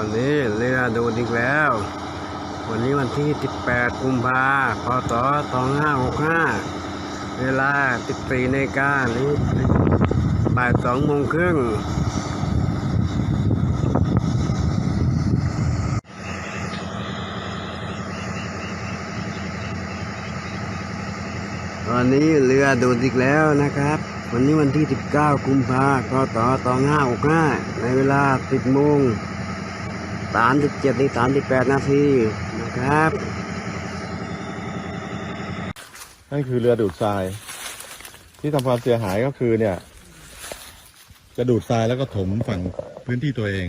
วันนี้เรือโดดอีกแล้ว วันนี้วันที่ 18 กุมภาพศ2565 เวลา 14นาฬิกาหรือบ่าย2โมงครึ่งวันนี้เรือโดดอีกแล้วนะครับ วันนี้วันที่ 19 กุมภาพันธ์พศ2565 ในเวลา 10โมง 37ถึง38นาทีนะครับ นั่นคือเรือดูดทราย ที่ทำความเสียหายก็คือเนี่ย จะดูดทรายแล้วก็ถมฝั่งพื้นที่ตัวเอง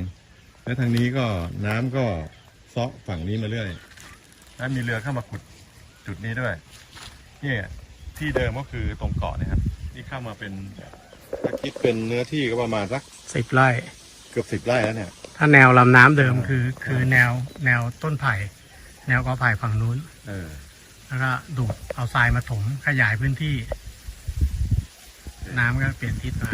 และทางนี้ก็น้ำก็เซาะฝั่งนี้มาเรื่อย และมีเรือเข้ามาขุดจุดนี้ด้วยเนี่ยที่เดิมก็คือตรงเกาะเนะครับที่เข้ามาเป็นถ้าคิดเป็นเนื้อที่ก็ประมาณสักสิบไร่ เกือบสิบไร่แล้วเนี่ย ถ้าแนวลำน้ำเดิมคือ คือแนวแนวต้นไผ่ แนวกอไผ่ฝั่งนู้นเออ แล้วก็ดูดเอาทรายมาถมขยายพื้นที่ น้ำก็เปลี่ยนทิศมา